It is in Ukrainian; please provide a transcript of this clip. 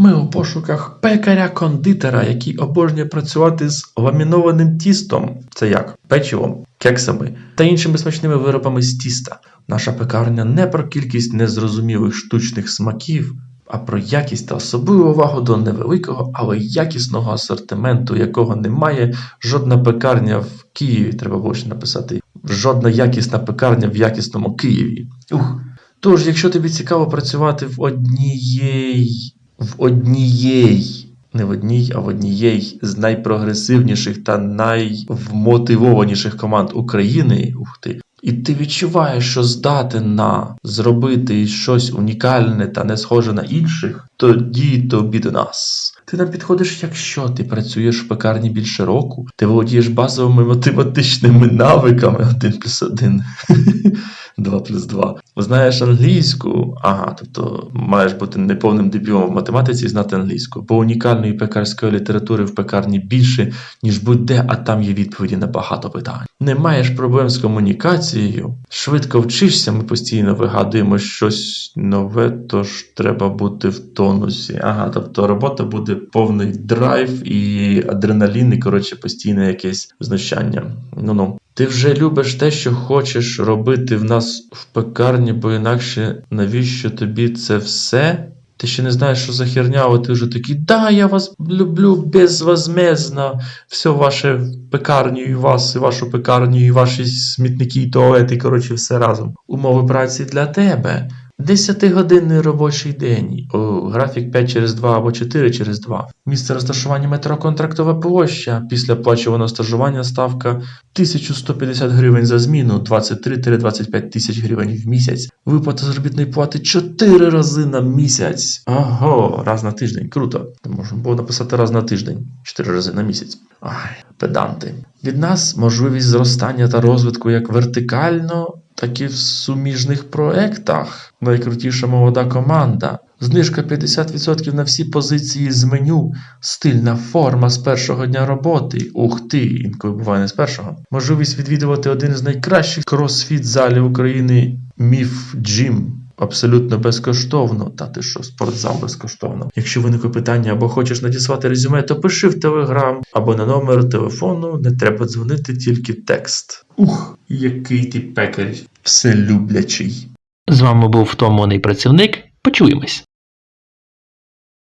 Ми у пошуках пекаря-кондитера, який обожнює працювати з ламінованим тістом. Це як? Печивом, кексами та іншими смачними виробами з тіста. Наша пекарня не про кількість незрозумілих штучних смаків, а про якість та особливу увагу до невеликого, але якісного асортименту, якого немає жодна пекарня в Києві. Треба було ще написати жодна якісна пекарня в якісному Києві. Ух. Тож, якщо тобі цікаво працювати в однієї, в однієї, не в одній, а в однієї з найпрогресивніших та найвмотивованіших команд України, ух ти, і ти відчуваєш, що здатен на зробити щось унікальне та не схоже на інших, тоді тобі до нас. Ти нам підходиш, якщо ти працюєш в пекарні більше року, ти володієш базовими математичними навиками 1 плюс 1, 2 плюс 2. Знаєш англійську, ага, тобто маєш бути неповним дебілом в математиці і знати англійську, бо унікальної пекарської літератури в пекарні більше, ніж будь-де, а там є відповіді на багато питань. Не маєш проблем з комунікацією, швидко вчишся, ми постійно вигадуємо щось нове, тож треба бути в тонусі. Ага, тобто робота буде повний драйв і адреналін, і коротше постійне якесь знущання. Ну ну. Ти вже любиш те, що хочеш робити в нас в пекарні, бо інакше навіщо тобі це все? Ти ще не знаєш, що за херня, але ти вже такий, да, я вас люблю безвозмездно, все ваше пекарню, і вас, і вашу пекарню, і ваші смітники, і туалети, коротше, все разом. Умови праці для тебе. 10-годинний робочий день, О, графік 5 через 2 або 4 через 2. Місце розташування метро контрактова площа. Після плачуваного стажування ставка 1150 гривень за зміну, 23-25 тисяч гривень в місяць. Виплата заробітної плати 4 рази на місяць. Ого, раз на тиждень. Круто. Можна було написати раз на тиждень, 4 рази на місяць. Ай, педанти. Від нас можливість зростання та розвитку як вертикально, так і в суміжних проектах. Найкрутіша молода команда. Знижка 50% на всі позиції з меню, стильна форма з першого дня роботи. Ух ти, інколи буває не з першого. Можливість відвідувати один з найкращих кросфіт залів України Міф Джим. Абсолютно безкоштовно, та ти що, спортзал безкоштовно. Якщо виникли питання або хочеш надіслати резюме, то пиши в Телеграм або на номер телефону, не треба дзвонити, тільки текст. Ух, який ти пекарь, вселюблячий. З вами був втомлений працівник. Почуємось.